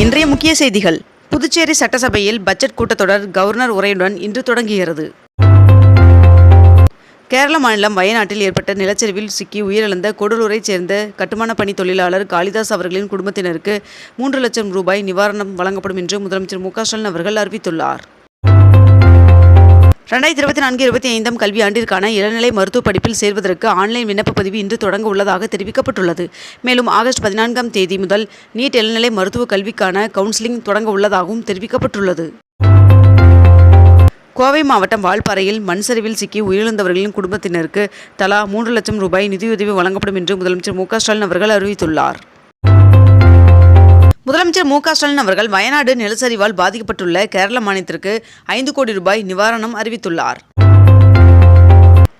இன்றைய முக்கிய செய்திகள். புதுச்சேரி சட்டசபையில் பட்ஜெட் கூட்டத்தொடர் கவர்னர் உரையுடன் இன்று தொடங்குகிறது. கேரள மாநிலம் வயநாட்டில் ஏற்பட்ட நிலச்சரிவில் சிக்கி உயிரிழந்த கொடலூரைச் சேர்ந்த கட்டுமான பணி தொழிலாளர் காளிதாஸ் அவர்களின் குடும்பத்தினருக்கு மூன்று லட்சம் ரூபாய் நிவாரணம் வழங்கப்படும் என்று முதலமைச்சர் மு க ஸ்டாலின் அவர்கள் அறிவித்துள்ளார். ரெண்டாயிரத்தி இருபத்தி நான்கு இருபத்தி ஐந்தாம் கல்வியாண்டிற்கான இளநிலை மருத்துவ படிப்பில் சேர்வதற்கு ஆன்லைன் விண்ணப்ப பதிவு இன்று தொடங்க உள்ளதாக தெரிவிக்கப்பட்டுள்ளது. மேலும் ஆகஸ்ட் பதினான்காம் தேதி முதல் நீட் இளநிலை மருத்துவ கல்விக்கான கவுன்சிலிங் தொடங்க உள்ளதாகவும் தெரிவிக்கப்பட்டுள்ளது. கோவை மாவட்டம் வால்பாறையில் மண் சரிவில் சிக்கி உயிரிழந்தவர்களின் குடும்பத்தினருக்கு தலா மூன்று லட்சம் ரூபாய் நிதியுதவி வழங்கப்படும் என்று முதலமைச்சர் மு க ஸ்டாலின் அவர்கள் அறிவித்துள்ளார். முதலமைச்சர் மு க ஸ்டாலின் அவர்கள் வயநாடு நிலச்சரிவால் பாதிக்கப்பட்டுள்ள கேரள மாநிலத்திற்கு ஐந்து கோடி ரூபாய் நிவாரணம் அறிவித்துள்ளார்.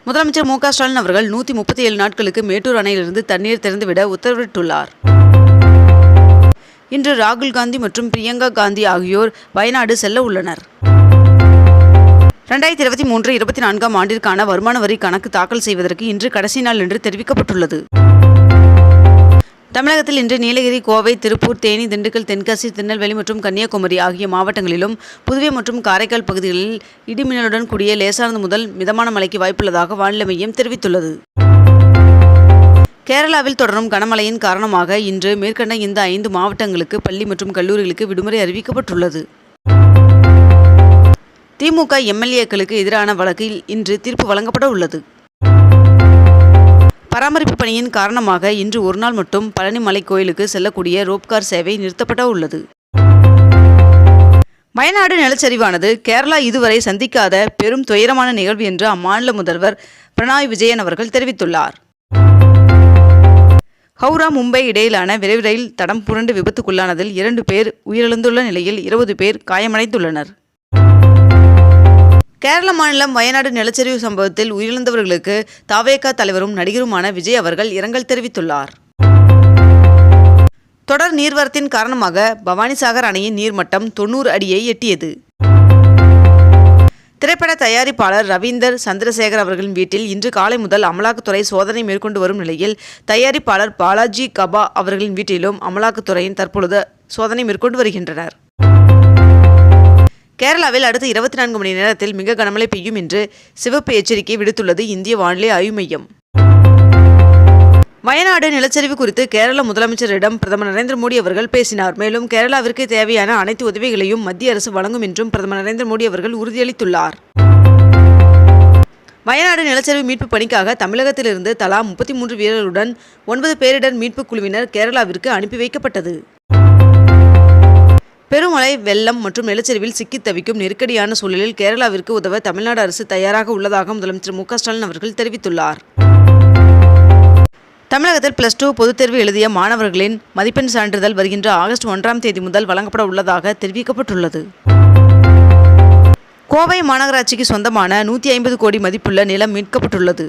முதலமைச்சர் மு க ஸ்டாலின் அவர்கள் நூற்றி முப்பத்தி ஏழு நாட்களுக்கு மேட்டூர் அணையிலிருந்து தண்ணீர் திறந்துவிட உத்தரவிட்டுள்ளார். இன்று ராகுல் காந்தி மற்றும் பிரியங்கா காந்தி ஆகியோர் வயநாடு செல்ல உள்ளனர். ரெண்டாயிரத்தி இருபத்தி மூன்று இருபத்தி நான்காம் ஆண்டிற்கான வருமான வரி கணக்கு தாக்கல் செய்வதற்கு இன்று கடைசி நாள் என்று தெரிவிக்கப்பட்டுள்ளது. தமிழகத்தில் இன்று நீலகிரி கோவை திருப்பூர் தேனி திண்டுக்கல் தென்காசி திருநெல்வேலி மற்றும் கன்னியாகுமரி ஆகிய மாவட்டங்களிலும் புதுவை மற்றும் காரைக்கால் பகுதிகளில் இடிமின்னலுடன் கூடிய லேசானது முதல் மிதமான மழைக்கு வாய்ப்புள்ளதாக வானிலை மையம் தெரிவித்துள்ளது. கேரளாவில் தொடரும் கனமழையின் காரணமாக இன்று மேற்கண்ட இந்த ஐந்து மாவட்டங்களுக்கு பள்ளி மற்றும் கல்லூரிகளுக்கு விடுமுறை அறிவிக்கப்பட்டுள்ளது. திமுக எம்எல்ஏக்களுக்கு எதிரான வழக்கில் இன்று தீர்ப்பு வழங்கப்பட உள்ளது. பராமரிப்பு பணியின் காரணமாக இன்று ஒருநாள் மட்டும் பழனிமலை கோயிலுக்கு செல்லக்கூடிய ரோப்கார் சேவை நிறுத்தப்பட உள்ளது. வயநாடு நிலச்சரிவானது கேரளா இதுவரை சந்திக்காத பெரும் துயரமான நிகழ்வு என்று அம்மாநில முதல்வர் பினராயி விஜயன் அவர்கள் தெரிவித்துள்ளார். ஹவுரா மும்பை இடையிலான விரைவு ரயில் தடம் புரண்டு விபத்துக்குள்ளானதில் இரண்டு பேர் உயிரிழந்துள்ள நிலையில் இருபது பேர் காயமடைந்துள்ளனர். கேரள மாநிலம் வயநாடு நிலச்சரிவு சம்பவத்தில் உயிரிழந்தவர்களுக்கு தாவேகா தலைவரும் நடிகருமான விஜய் அவர்கள் இரங்கல் தெரிவித்துள்ளார். தொடர் நீர்வரத்தின் காரணமாக பவானிசாகர் அணையின் நீர்மட்டம் தொண்ணூறு அடியை எட்டியது. திரைப்பட தயாரிப்பாளர் ரவீந்தர் சந்திரசேகர் அவர்களின் வீட்டில் இன்று காலை முதல் அமலாக்கத்துறை சோதனை மேற்கொண்டு வரும் நிலையில் தயாரிப்பாளர் பாலாஜி கபா அவர்களின் வீட்டிலும் அமலாக்கத்துறையின் தற்பொழுது சோதனை மேற்கொண்டு வருகின்றனர். கேரளாவில் அடுத்த இருபத்தி நான்கு மணி நேரத்தில் மிக கனமழை பெய்யும் என்று சிவப்பு எச்சரிக்கை விடுத்துள்ளது இந்திய வானிலை ஆய்வு மையம். வயநாடு நிலச்சரிவு குறித்து கேரள முதலமைச்சரிடம் பிரதமர் நரேந்திர மோடி அவர்கள் பேசினார். மேலும் கேரளாவிற்கு தேவையான அனைத்து உதவிகளையும் மத்திய அரசு வழங்கும் என்றும் பிரதமர் நரேந்திர மோடி அவர்கள் உறுதியளித்துள்ளார். வயநாடு நிலச்சரிவு மீட்பு பணிக்காக தமிழகத்திலிருந்து தலா முப்பத்தி மூன்று வீரர்களுடன் ஒன்பது பேரிடர் மீட்புக் குழுவினர் கேரளாவிற்கு அனுப்பி வைக்கப்பட்டது. பெருமழை வெள்ளம் மற்றும் நிலச்சரிவில் சிக்கித் தவிக்கும் நெருக்கடியான சூழலில் கேரளாவிற்கு உதவ தமிழ்நாடு அரசு தயாராக உள்ளதாக முதலமைச்சர் மு ஸ்டாலின் அவர்கள் தெரிவித்துள்ளார். தமிழகத்தில் பிளஸ் டூ பொதுத் தேர்வு எழுதிய மாணவர்களின் மதிப்பெண் சான்றிதழ் வருகின்ற ஆகஸ்ட் ஒன்றாம் தேதி முதல் வழங்கப்பட உள்ளதாக தெரிவிக்கப்பட்டுள்ளது. கோவை மாநகராட்சிக்கு சொந்தமான நூற்றி ஐம்பது கோடி மதிப்புள்ள நிலம் மீட்கப்பட்டுள்ளது.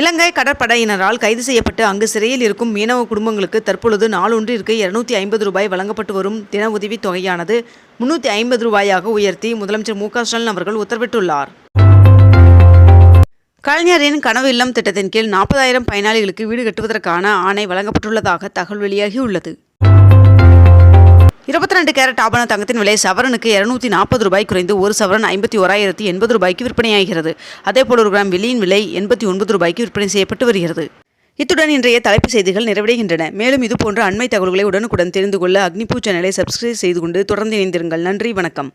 இலங்கை கடற்படையினரால் கைது செய்யப்பட்டு அங்கு சிறையில் இருக்கும் மீனவ குடும்பங்களுக்கு தற்பொழுது நாளொன்றிற்கு இருநூத்தி ஐம்பது ரூபாய் வழங்கப்பட்டு வரும் தின உதவித் தொகையானது. முன்னூற்றி ஐம்பது ரூபாயாக உயர்த்தி முதலமைச்சர் மு ஸ்டாலின் அவர்கள் உத்தரவிட்டுள்ளார். கலைஞரின் கனவு இல்லம் திட்டத்தின் கீழ் நாற்பதாயிரம் பயனாளிகளுக்கு வீடு கட்டுவதற்கான ஆணை வழங்கப்பட்டுள்ளதாக தகவல் வெளியாகியுள்ளது. இருபத்தி ரெண்டு கேரட் ஆபண தங்கத்தின் விலை சவரனுக்கு இருநூத்தி நாற்பது ரூபாய் குறைந்து ஒரு சவரன் ஐம்பத்தி ஓராயிரத்தி எண்பது ரூபாய்க்கு விற்பனையாகிறது அதேபோல் ஒரு கிராம் வெளியின் விலை எண்பத்தி ஒன்பது ரூபாய்க்கு விற்பனை செய்யப்பட்டு வருகிறது. இத்துடன் இன்றைய தலைப்பு செய்திகள் நிறைவடைகின்றன. மேலும் இதுபோன்ற அண்மை தகவல்களை உடனுக்குடன் தெரிந்து கொள்ள அக்னிபூ சேனலை சப்ஸ்கிரைப் செய்து கொண்டு தொடர்ந்து இணைந்திருங்கள். நன்றி வணக்கம்.